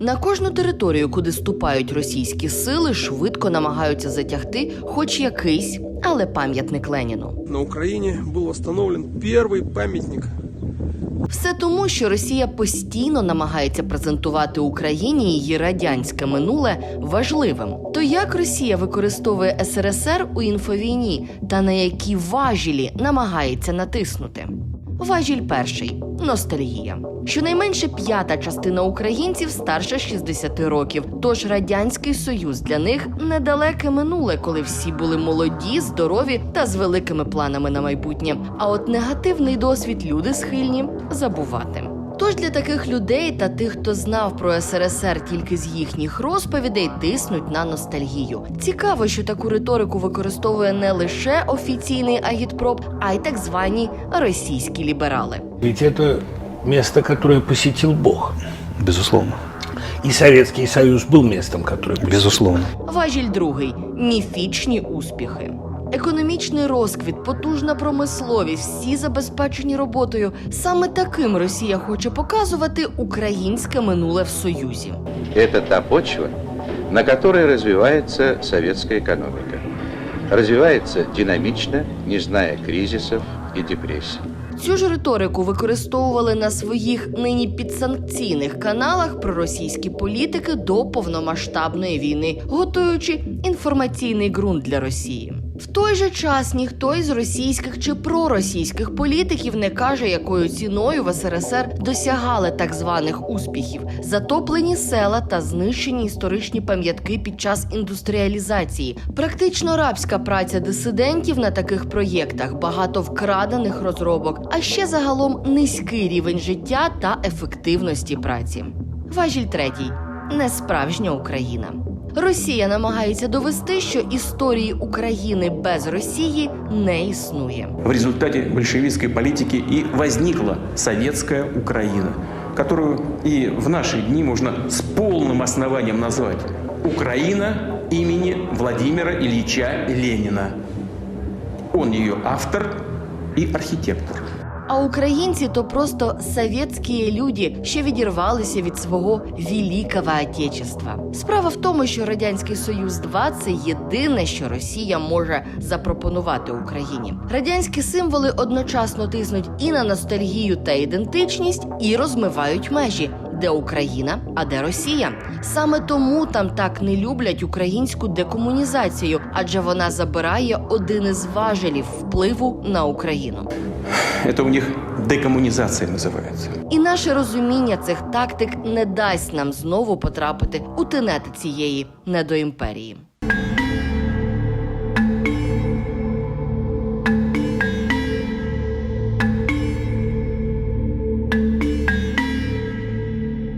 На кожну територію, куди ступають російські сили, швидко намагаються затягти хоч якийсь, але пам'ятник Леніну. На Украине был восстановлен первый памятник Все тому, що Росія постійно намагається презентувати Україні її радянське минуле важливим. То як Росія використовує СРСР у інфовійні та на які важілі намагається натиснути? Важіль перший ностальгія. Щонайменше п'ята частина українців старше 60 років. Тож радянський союз для них недалеке минуле, коли всі були молоді, здорові та з великими планами на майбутнє. А от негативний досвід люди схильні забувати. Тож для таких людей та тих, хто знав про СРСР тільки з їхніх розповідей, тиснуть на ностальгію. Цікаво, що таку риторику використовує не лише офіційний агітпроп, а й так звані російські ліберали. Ведь это место, которое посетил Бог. Безусловно. И Советский Союз был местом, которое посетил. Безусловно. Важіль другий міфічні успіхи. Економічний розквіт, потужна промисловість, всі забезпечені роботою. Саме таким Росія хоче показувати українське минуле в Союзі. Это та почва, на которой развивается советская экономика. Развивается динамично, не зная кризисов и депрессий. Цю ж риторику використовували на своїх нині підсанкційних каналах проросійські політики до повномасштабної війни, готуючи інформаційний ґрунт для Росії. В той же час ніхто із російських чи проросійських політиків не каже, якою ціною в СРСР досягали так званих успіхів, затоплені села та знищені історичні пам'ятки під час індустріалізації, практично рабська праця дисидентів на таких проєктах, багато вкрадених розробок, а ще загалом низький рівень життя та ефективності праці. Важіль третій несправжня Україна. Росія намагається довести, що історії України без Росії не існує. В результате большевистской политики и возникла советская Украина, которую и в наши дни можно с полным основанием назвать Украина имени Владимира Ильича Ленина. Он ее автор и архитектор. А українці то просто совєтські люди, що відірвалися від свого великого отечества. Справа в тому, що радянський союз 2 це єдине, що Росія може запропонувати Україні. Радянські символи одночасно тиснуть і на ностальгію та ідентичність, і розмивають межі. Де Україна, а де Росія? Саме тому там так не люблять українську декомунізацію, адже вона забирає один із важелів впливу на Україну. Це у них декомунізація називається. І наше розуміння цих тактик не дасть нам знову потрапити у тенети цієї недоімперії.